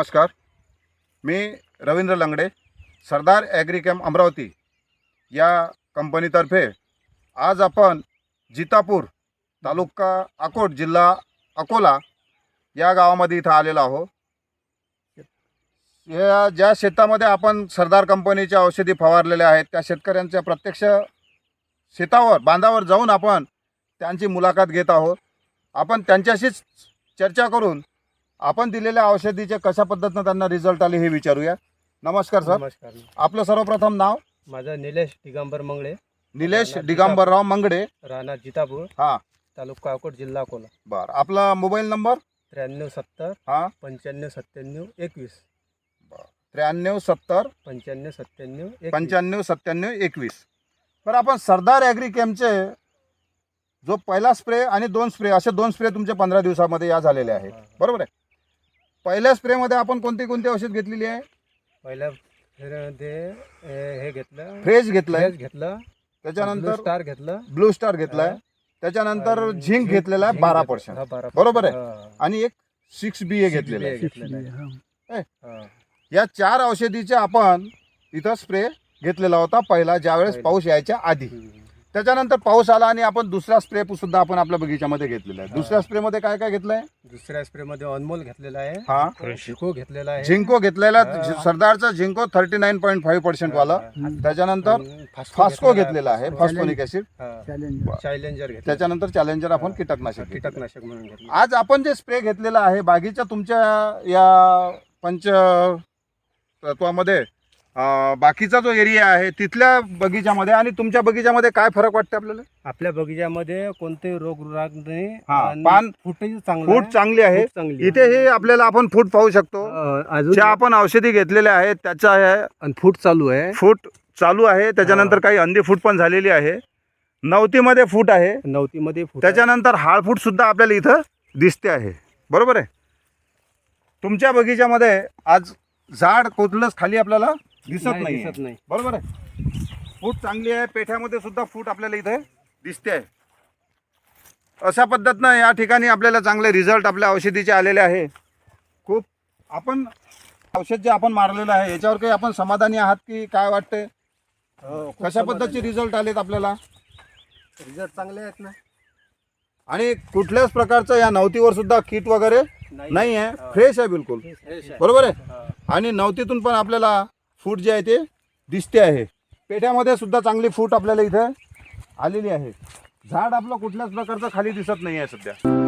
नमस्कार. मी रवींद्र लंगडे सरदार ॲग्रिकॅम अमरावती या कंपनीतर्फे आज आपण जितापूर तालुका अकोट जिल्हा अकोला या गावामध्ये इथं आलेलो आहो या ज्या शेतामध्ये आपण सरदार कंपनीच्या औषधी फवारलेल्या आहेत त्या शेतकऱ्यांच्या प्रत्यक्ष शेतावर बांधावर जाऊन आपण त्यांची मुलाखत घेत आहोत. आपण त्यांच्याशीच चर्चा करून आपण दिलेल्या औषधीचे कशा पद्धतीनं त्यांना रिझल्ट आले हे विचारूया. नमस्कार सर. नमस्कार. आपलं सर्वप्रथम नाव? माझं निलेश दिगंबर मंगळे. निलेश राणा दिगंबरराव मंगडे राहणार जितापूर. हा. तालुका अकोट जिल्हा अकोला. बर. आपला मोबाईल नंबर? त्र्याण्णव सत्तर. हा. पंच्याण्णव सत्त्याण्णव एकवीस. त्र्याण्णव सत्तर. पंच्याण्णव सत्त्याण्णव एकवीस. पंच्याण्णव सत्त्याण्णव एकवीस. बरं आपण सरदार ॲग्रिकेमचे जो पहिला स्प्रे आणि दोन स्प्रे असे दोन स्प्रे तुमच्या पंधरा दिवसामध्ये या झालेले आहेत. हा, हा. बरोबर आहे? पहिल्या स्प्रेमध्ये आपण कोणती कोणती औषध घेतलेली आहे पहिल्या फेऱ्यामध्ये हे हे घेतलं फ्रेश घेतलंय फ्रेश घेतलं त्याच्यानंतर स्टार घेतलं ब्लू स्टार घेतलाय हा. त्याच्यानंतर आणि झिंक घेतलेला आहे झिंक बारा घेतलं. पर्सेंट हा, बारा बरोबर आहे? हा. आणि एक सिक्स बी ए घेतलेलं आहे घेतलेलं आहे. हा. या चार औषधीचे आपण इथं स्प्रे घेतलेला होता पहिला ज्यावेळेस पहिला. पाऊस यायच्या आधी हम्म. त्याच्यानंतर पाऊस आला आणि आपण दुसरा स्प्रे सुद्धा आपण आपल्या बगीच्यामध्ये घेतलेला आहे. दुसऱ्या स्प्रे मध्ये काय काय घेतलंय दुसऱ्या स्प्रे मध्ये अनमोल घेतलेला आहे हा शिको घेतलेला आहे झिंको घेतलेला. सरदारचा Zinco thirty nine point five percent वाला. त्याच्यानंतर फास्को घेतलेला आहे फास्को. फॉस्फोनिक ऍसिड हा. चॅलेंजर घेतलं त्याच्यानंतर चॅलेंजर आपण हा. कीटकनाशक. कीटकनाशक म्हणून घेतलं आज आपण जे स्प्रे घेतलेला आहे बागीच्या तुमच्या या पंच तत्वामध्ये बाकीचा जो एरिया आहे तिथल्या बगीच्यामध्ये आणि तुमच्या बगीच्यामध्ये काय फरक वाटते आपल्याला? आपल्या बगीच्यामध्ये कोणते रोग राग नाही आणि पान- फुटही चांगलं फूट आहे. चांगली आहे. फूट चांगली इथे हे आपल्याला आपण फूट पाहू शकतो. अं, अजून ज्या आपण औषधी घेतलेल्या आहेत त्याचा हे आणि फूट चालू आहे. फूट चालू आहे. त्याच्यानंतर काही अंधी फूट पण झालेली आहे. नवतीमध्ये फूट आहे. नवतीमध्ये फूट आहे. त्याच्यानंतर हाळफूट सुद्धा आपल्याला इथं दिसते आहे. बरोबर आहे? तुमच्या बगीच्यामध्ये आज झाड कुठलंच खाली आपल्याला दिसत नाही, दिसत नाही. बरोबर आहे. फूट चांगली आहे पेठ्यामध्ये सुद्धा फूट आपल्याला इथे दिसते आहे. अशा पद्धतीनं या ठिकाणी आपल्याला चांगले रिझल्ट आपल्या औषधीचे आलेले आहे. खूप आपण औषध जे आपण मारलेलं आहे याच्यावर काही आपण समाधानी आहात की काय वाटते कशा समाधानी पद्धतीचे रिझल्ट आलेत आपल्याला. रिझल्ट चांगले आहेत ना. आणि कुठल्याच प्रकारचं या नवतीवर सुद्धा किट वगैरे नाही. आहे. फ्रेश आहे बिलकुल. बरोबर आहे. आणि नवतीतून पण आपल्याला फूट जे आहे ते दिसते आहे. पेट्यामध्ये सुद्धा चांगली फूट आपल्याला इथं आलेली आहे. झाड आपलं कुठल्याच प्रकारचं खाली दिसत नाही आहे सध्या.